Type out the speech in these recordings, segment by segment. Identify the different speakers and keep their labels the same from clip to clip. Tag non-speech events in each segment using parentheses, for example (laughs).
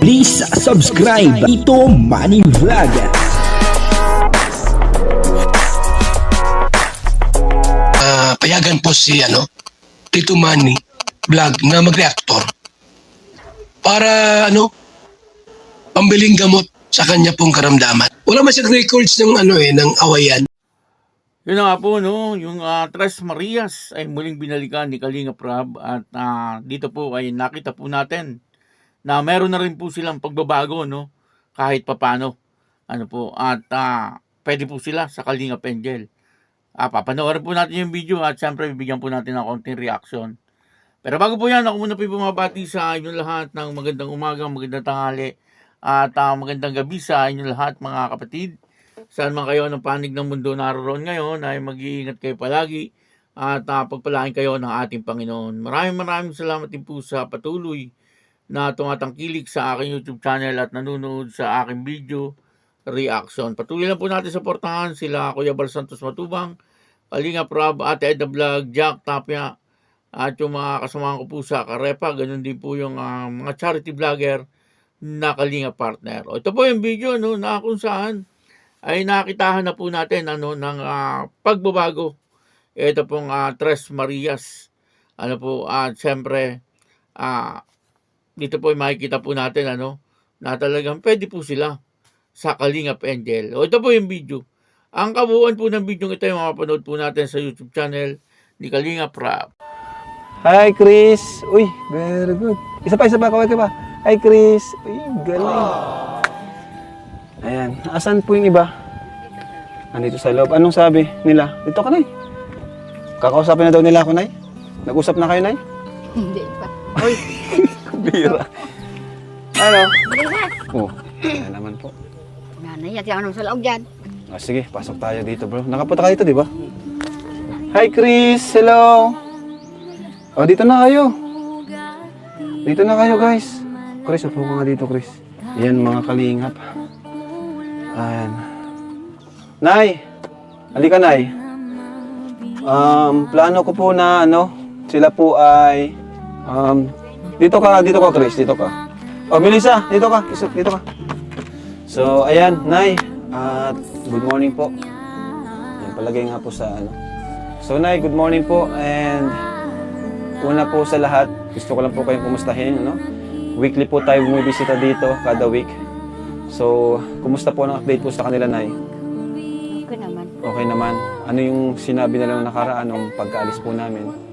Speaker 1: Please subscribe Ito Money Vlog.
Speaker 2: Ah, payagan po si ano, Tito Manny vlog na mag-reactor para ano, pambiling gamot sa kanya pong karamdaman. Wala man siyang records ng ano eh, ng awayan.
Speaker 3: Yun na nga po, no, yung ah, Tres Marias ay muling binalikan ni Kalinga Prab at ah, dito po ay nakita po natin na meron na rin po silang pagbabago, no, kahit papano. Ano po, at ah, pwede po sila sa Kalinga Angel. Ah, papanoorin po natin yung video at syempre bibigyan po natin ng konting reaction. Pero bago po yan, ako muna po bumabati sa inyong lahat ng magandang umaga, magandang tanghali, at ah, magandang gabi sa inyong lahat mga kapatid. Saan man kayo ng panig ng mundo naroon ngayon ay mag-iingat kayo palagi at uh, pagpalain kayo ng ating Panginoon. Maraming maraming salamat din po sa patuloy na tumatangkilik sa aking YouTube channel at nanonood sa aking video reaction. Patuloy lang po natin suportahan sila Kuya Bal Santos Matubang, Kalinga Prab, Ate Edna Vlog, Jack Tapia, at yung mga kasamahan ko po sa Karepa, ganun din po yung ah, mga charity vlogger na Kalinga Partner. O, ito po yung video no, na kung saan ay nakitahan na po natin ano ng ah, pagbabago. Ito pong ah, Tres Marias. Ano po at siyempre ah, dito po ay makikita po natin ano na talagang pwede po sila sa Kalingap Angel. O ito po yung video. Ang kabuuan po ng video ito ay mapapanood po natin sa YouTube channel ni Kalingap Rap.
Speaker 4: Hi, Chris. Uy, very good. Isa pa, isa pa, kaway ka pa. Hi, Chris. Uy, galing. Ayan. Asan po yung iba? Andito sa loob. Anong sabi nila? Dito ka, Nay. Kakausapin na daw nila ako, Nay. Nag-usap na kayo, Nay?
Speaker 5: Hindi pa. (laughs)
Speaker 4: Bira. Ano?
Speaker 5: Na.
Speaker 4: Oh, ayan naman po.
Speaker 5: Nanay, at yung sa loob dyan.
Speaker 4: Ah, sige, pasok tayo dito, bro. Nakapunta ka dito, di ba? Hi, Chris. Hello. Oh, dito na kayo. Dito na kayo, guys. Chris, upo ka nga dito, Chris. Yan, mga kalingap. Ayan. Nay! Halika, Nay. Um, plano ko po na, ano, sila po ay, um, dito ka, dito ka, Chris, dito ka. Oh, Melissa, dito ka, dito ka. So, ayan, Nay. At good morning po. Yan, palagay nga po sa ano. So, Nay, good morning po. And una po sa lahat, gusto ko lang po kayong kumustahin. Ano? Weekly po tayo bumibisita dito, kada week. So, kumusta po ang update po sa kanila, Nay?
Speaker 5: Okay naman.
Speaker 4: Okay naman. Ano yung sinabi na lang nakaraan nung pagkaalis po namin?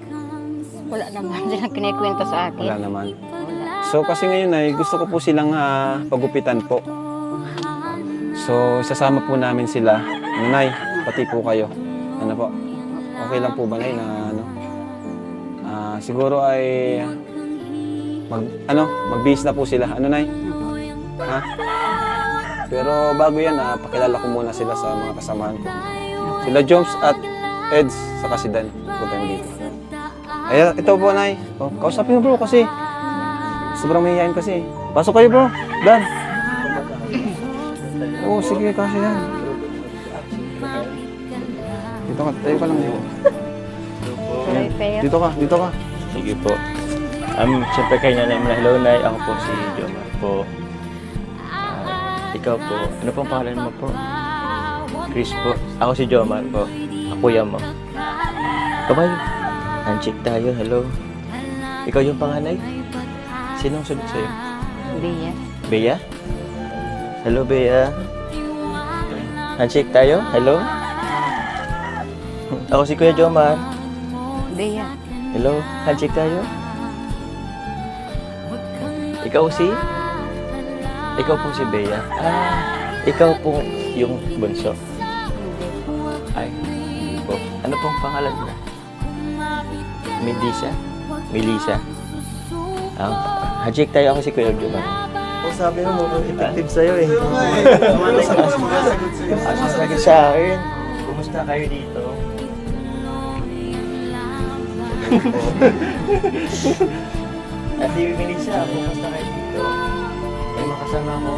Speaker 5: Wala naman (laughs) silang kinikwento sa akin.
Speaker 4: Wala naman. So kasi ngayon ay gusto ko po silang ah, pagupitan po. So isasama po namin sila. Nanay, pati po kayo. Ano po? Okay lang po ba nay na ano? Ah, siguro ay mag ano, magbihis na po sila. Ano nay? Ha? Pero bago yan, ah, pakilala ko muna sila sa mga kasamahan ko. Sila Joms at Eds sa Kasidan. Punta dito. Ay, ito po, Nay. Oh, kausapin mo, bro, kasi Sobrang mahihayin kasi. Pasok kayo bro. Dan. Oo, sige kasi yan. Dito ka, tayo ka lang dito.
Speaker 5: Pera.
Speaker 4: Dito ka, dito ka.
Speaker 6: Sige po. Um, Siyempre kay Nanay Muna. Hello, Nay. Ako po si Jomar po. Ah, ikaw po. Ano pong pangalan mo po? Chris po. Ako si Jomar po. Ako yan mo. Handshake tayo. Hello. Ikaw yung panganay? Sinong sunod sa'yo?
Speaker 5: Biya.
Speaker 6: Bea? Hello, Bea. Handshake tayo? Hello? Ako si Kuya Jomar.
Speaker 5: Biya.
Speaker 6: Hello, handshake tayo? Ikaw si? Ikaw po si Bea. Ah, ikaw po yung bunso. Ay, po. Ano pong pangalan mo? Melissa? Melissa? Ah, handshake tayo ako si Kuya Jomar.
Speaker 7: O sabi mo, mukhang effective sa'yo eh.
Speaker 6: Sasagot sa akin. Kumusta kayo dito? At si Melissa, kumusta kayo dito? May makasama ko.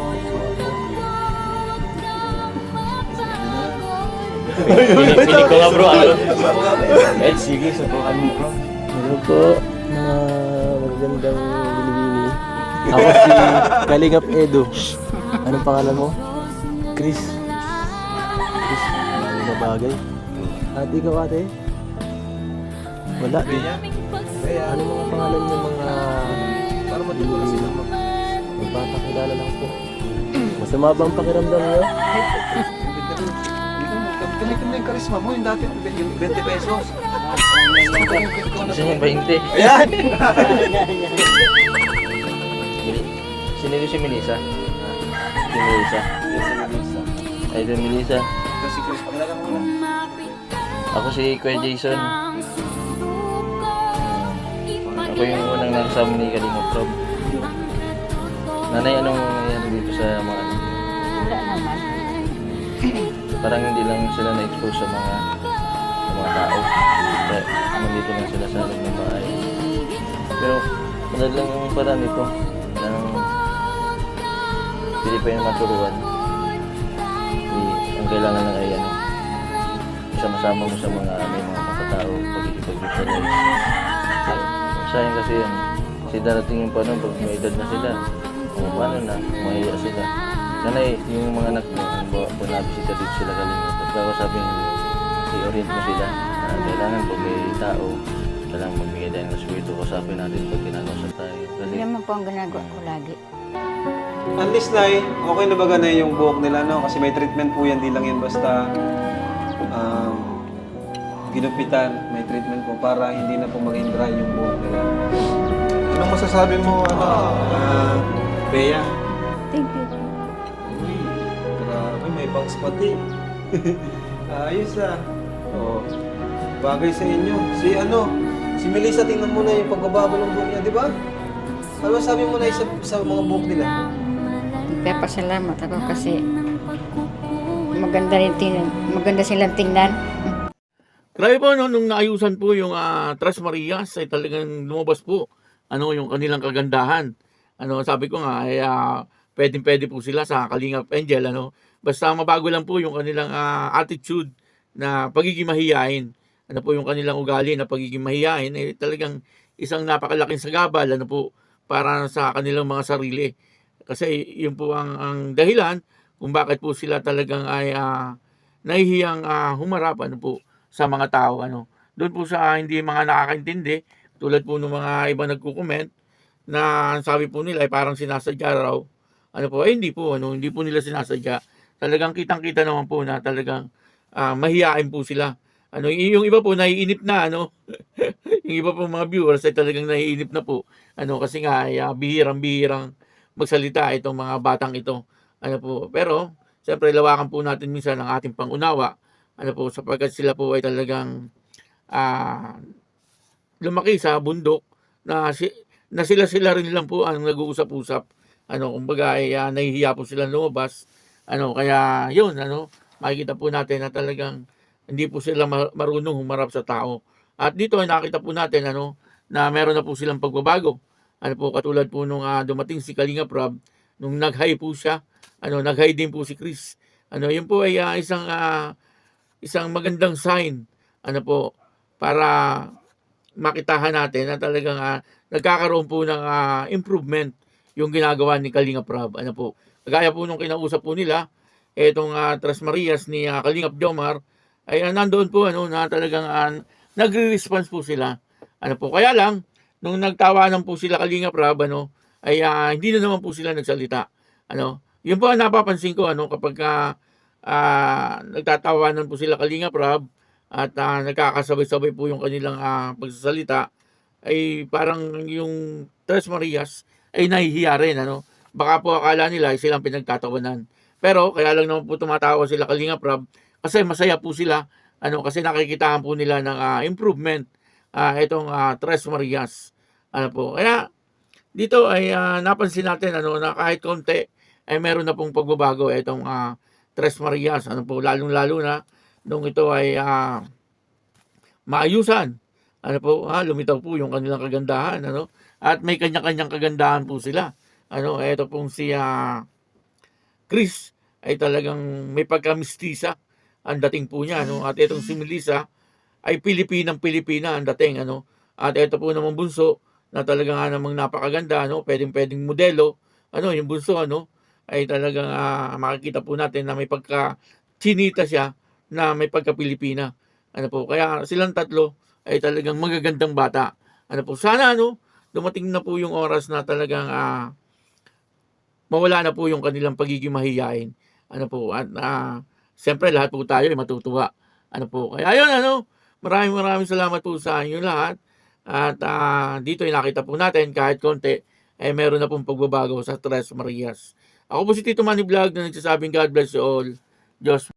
Speaker 6: Pili ko nga bro, ano? Eh, sige, subukan mo bro.
Speaker 7: Hello po, mga magagandang binibini. Ako si Kalingap Edo. Anong pangalan mo? Chris. Chris, marami na bagay. At ikaw ate? Wala din. Ano mga pangalan ng mga... Para matulungan sila mag... Magpapakilala lang po. Masama ba ang pakiramdam niyo?
Speaker 4: Ganito na yung karisma mo, yung dati yung 20 pesos.
Speaker 8: Gusto niyo 20?
Speaker 4: Ayan!
Speaker 8: Sino yung si Melissa? Si Melissa. Ay, si Melissa.
Speaker 4: Mo.
Speaker 8: Ako si Kuya Jason. Ako yung unang nakasama ni Kalinga Prob. Nanay, anong nangyari dito sa mga ano?
Speaker 5: Wala naman.
Speaker 8: Parang hindi lang sila na-expose sa mga sa mga tao. Kaya nandito lang sila sa loob ng bahay. Pero madali lang yung paraan nito. Nang hindi pa yung maturuan. Hindi, ang kailangan lang ay ano, sama-sama mo sa mga may mga makatao pagkikipag-socialize. Kaya, sayang kasi yan. Kasi darating yung panahon pag may edad na sila. O paano na, mahiya sila. Nanay, yung mga anak mo, halimbawa, pag nabisita dito sila galing, pagkakasabing i-orient mo sila. na kailangan pag may tao, kailangan magbigay tayo ng respeto, kasapin natin pag kinakausap tayo. Kasi
Speaker 5: Yan naman po ang ginagawa ko lagi.
Speaker 4: At least, Nay, okay na ba ganun yung buhok nila, no? Kasi may treatment po yan, di lang yan basta um, ginupitan, may treatment po para hindi na po maging dry yung buhok nila. Anong masasabi mo, ano, ah, Bea?
Speaker 5: Thank you.
Speaker 4: May bangs pati. (laughs) Ayos ah. Oo. Bagay sa inyo. Si ano, si Melissa, tingnan mo na yung pagbabago ng buhok niya, di ba? Ano sabi mo na sa, sa mga buhok nila?
Speaker 5: Nagpapasalamat ako kasi maganda rin tingnan. Maganda silang tingnan.
Speaker 3: Grabe po, no, nung naayusan po yung ah, Tres Marias, ay talagang lumabas po ano, yung kanilang kagandahan. Ano, sabi ko nga, ay ah, pwedeng-pwede po sila sa Kalingap Angel. Ano, basta mabago lang po yung kanilang ah, attitude na pagiging mahiyain. Ano po yung kanilang ugali na pagiging mahiyain, eh, talagang isang napakalaking sagabal ano po, para sa kanilang mga sarili. Kasi yun po ang, ang dahilan kung bakit po sila talagang ay ah, nahihiyang ah, humarap ano po sa mga tao ano. Doon po sa hindi mga nakakaintindi, tulad po ng mga iba nagko-comment na sabi po nila ay parang sinasadya raw. Ano po, ay hindi po ano, hindi po nila sinasadya. Talagang kitang-kita naman po na talagang ah, mahiyain po sila. Ano, yung iba po naiinip na ano. (laughs) yung iba po mga viewers ay talagang naiinip na po. Ano kasi nga ay ah, bihirang-bihirang magsalita itong mga batang ito. Ano po, pero siyempre lawakan po natin minsan ang ating pangunawa. Ano po, sapagkat sila po ay talagang ah, lumaki sa bundok na, si, na sila-sila rin lang po ang nag-uusap-usap. Ano, kumbaga ay ah, nahihiya po sila lumabas. Ano, kaya yun, ano, makikita po natin na talagang hindi po sila ma- marunong humarap sa tao. At dito ay nakita po natin ano, na meron na po silang pagbabago. Ano po, katulad po nung ah, dumating si Kalinga Prab, nung nag-high po siya, ano, nag-high din po si Chris. Ano, yun po ay ah, isang ah, isang magandang sign ano po para makitahan natin na talagang ah, nagkakaroon po ng ah, improvement yung ginagawa ni Kalinga Prab. Ano po, kagaya po nung kinausap po nila, etong uh, Tres Marias ni ah, Kalingap Jomar, ay ah, nandoon po ano, na talagang ah, nagre-response po sila. Ano po, kaya lang, nung nagtawanan po sila Kalingap Prab, ano, ay ah, hindi na naman po sila nagsalita. Ano, yun po ang napapansin ko ano kapag ah, ah, nagtatawanan po sila Kalinga Prab at ah, nagkakasabay-sabay po yung kanilang ah, pagsasalita ay parang yung Tres Marias ay nahihiya rin ano. Baka po akala nila ay silang pinagtatawanan. Pero kaya lang naman po tumatawa sila Kalinga Prab kasi masaya po sila ano kasi nakikitaan po nila ng ah, improvement ah, itong ah, Tres Marias. Ano po. Kaya dito ay ah, napansin natin ano na kahit konti ay meron na pong pagbabago itong ah, Tres Marias ano po lalong-lalo na nung ito ay ah, maayusan ano po ah, lumitaw po yung kanilang kagandahan ano at may kanya-kanyang kagandahan po sila ano ito pong si ah, Chris ay talagang may pagkamistisa ang dating po niya ano? At itong si Melissa ay Pilipinang Pilipina ang dating ano? At ito po naman bunso na talaga nga namang napakaganda, ano, pwedeng-pwedeng modelo, ano, yung bunso, ano, ay talagang ah, makikita po natin na may pagka chinita siya na may pagka Pilipina. Ano po, kaya silang tatlo ay talagang magagandang bata. Ano po, sana ano, dumating na po yung oras na talagang ah, mawala na po yung kanilang pagiging mahiyain. Ano po, at ah, siyempre lahat po tayo ay matutuwa. Ano po, kaya yun, ano, maraming maraming salamat po sa inyo lahat. At ah, dito ay nakita po natin kahit konti, eh meron na pong pagbabago sa Tres Marias. Ako po si Tito Manny Vlog na nagsasabing God bless you all. Diyos